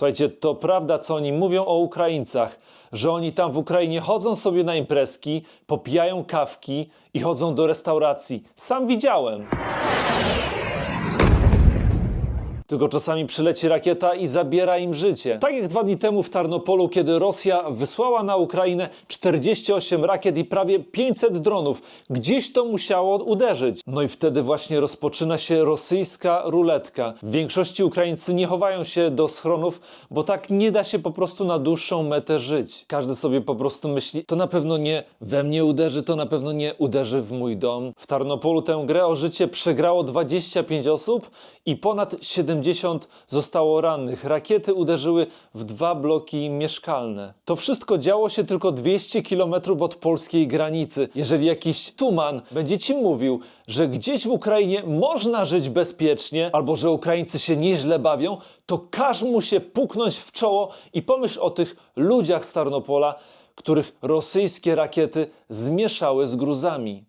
Słuchajcie, to prawda, co oni mówią o Ukraińcach, że oni tam w Ukrainie chodzą sobie na imprezki, popijają kawki i chodzą do restauracji. Sam widziałem. Tylko czasami przyleci rakieta i zabiera im życie. Tak jak dwa dni temu w Tarnopolu, kiedy Rosja wysłała na Ukrainę 48 rakiet i prawie 500 dronów. Gdzieś to musiało uderzyć. No i wtedy właśnie rozpoczyna się rosyjska ruletka. W większości Ukraińcy nie chowają się do schronów, bo tak nie da się po prostu na dłuższą metę żyć. Każdy sobie po prostu myśli, to na pewno nie we mnie uderzy, to na pewno nie uderzy w mój dom. W Tarnopolu tę grę o życie przegrało 25 osób i ponad 70 zostało rannych. Rakiety uderzyły w dwa bloki mieszkalne. To wszystko działo się tylko 200 km od polskiej granicy. Jeżeli jakiś tuman będzie ci mówił, że gdzieś w Ukrainie można żyć bezpiecznie, albo że Ukraińcy się nieźle bawią, to każ mu się puknąć w czoło i pomyśl o tych ludziach z Tarnopola, których rosyjskie rakiety zmieszały z gruzami.